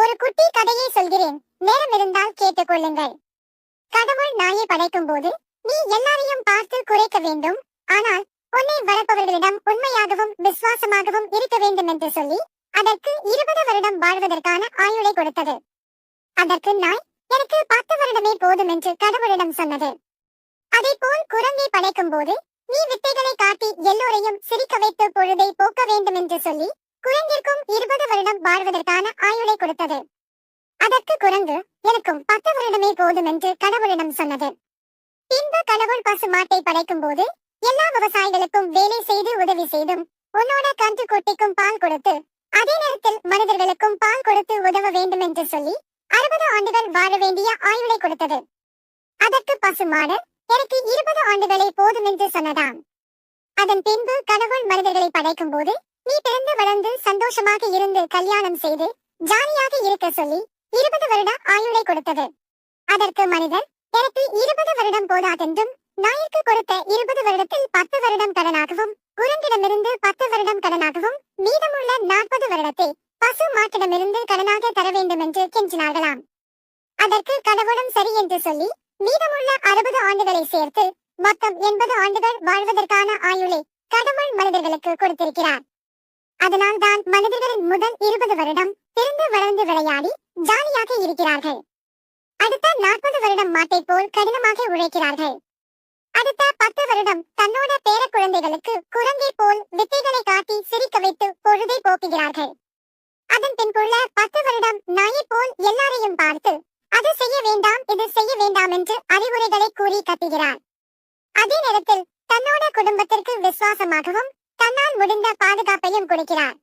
ஒரு குட்டி கதையை சொல்கிறேன். நேரம் இருந்தால் கேட்டுக்கொள்ளுங்கள். கடவுள் நாயை படைக்கும் போது நீ எல்லாரையும் பார்த்து குறைக்க வேண்டும். ஆனால் உன்னை வளர்ப்பவர்களிடம் உண்மையாகவும் விசுவாசமாகவும் இருக்க வேண்டும் என்று சொல்லி அதற்கு இருபது வருடம் வாழ்வதற்கான ஆயுளை கொடுத்தது. அதற்கு நாய் எனக்கு பத்து வருடமே போதும் என்று கடவுளிடம் சொன்னது. அதே போல் குரங்கை படைக்கும் போது நீ வித்தைகளை காட்டி எல்லோரையும் சிரிக்க வைத்து பொழுதை போக்க வேண்டும் என்று சொல்லி குரங்கிற்கும் இருபது வருடம் வாழ்வதற்கான ஆயுளை கொடுத்தது. அதற்கு குரங்கு எனக்கும் பத்து வருடமே போதும் என்று கடவுளிடம் சொன்னது. பின்பு கடவுள் பசு மாட்டை படைக்கும் போது எல்லா விவசாயிகளுக்கும் வேலை செய்து உதவி செய்தும் உன்னோட கன்று குட்டிக்கும் பால் கொடுத்து அதே நேரத்தில் மனிதர்களுக்கும் பால் கொடுத்து உதவ வேண்டும் என்று சொல்லி அறுபது ஆண்டுகள் வாழ வேண்டிய ஆயுளை கொடுத்தது. அதற்கு பசு மாடு எனக்கு இருபது ஆண்டுகளே போதும் என்று சொன்னதாம். அதன் பின்பு கடவுள் மனிதர்களை படைக்கும் போது நீ பிறந்து வளர்ந்து சந்தோஷமாக இருந்து கல்யாணம் செய்து ஜாலியாக இருக்க சொல்லி இருபது வருட ஆயுளை கொடுத்தது. அதற்கு மனிதன் எனக்கு இருபது வருடம் போதாதென்றும் நாயிற்கு கொடுத்த இருபது வருடத்தில் பத்து வருடம் கடனாகவும் குரங்கிடமிருந்து பத்து வருடம் கடனாகவும் மீதமுள்ள நாற்பது வருடத்தை பசு மாட்டிடமிருந்து கடனாக தர வேண்டும் என்று கெஞ்சினார்களாம். அதற்கு கடவுளும் சரி என்று சொல்லி மீதமுள்ள அறுபது ஆண்டுகளை சேர்த்து மொத்தம் எண்பது ஆண்டுகள் வாழ்வதற்கான ஆயுளை கடவுள் மனிதர்களுக்கு கொடுத்திருக்கிறார். அதனால் தான் மனிதர்களின் முதல் இருபது வருடம் பிறந்து வளர்ந்து விளையாடி ஜாலியாக இருக்கிறார்கள். அடுத்த நாற்பது வருடம் மாட்டை போல் கடினமாக உழைக்கிறார்கள். அடுத்த பத்து வருடம் தன்னோட பேர குழந்தைகளுக்கு குரங்கை போல் வித்தைகளை காட்டி சிரிக்க வைத்து பொழுதை போக்குகிறார்கள். அதன் பின்புள்ள பத்து வருடம் நாயை போல் எல்லாரையும் பார்த்து அது செய்ய வேண்டாம் இது செய்ய வேண்டாம் என்று அறிவுரைகளை கூறி கத்துகிறார் அதே நேரத்தில் தன்னோட குடும்பத்திற்கு விசுவாசமாகவும் தன்னால் முடிந்த பாதுகாப்பையும் கொடுக்கிறார்.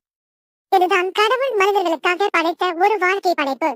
இதுதான் கடவுள் மனிதர்களுக்காக படைத்த ஒரு வாழ்க்கை படைப்பு.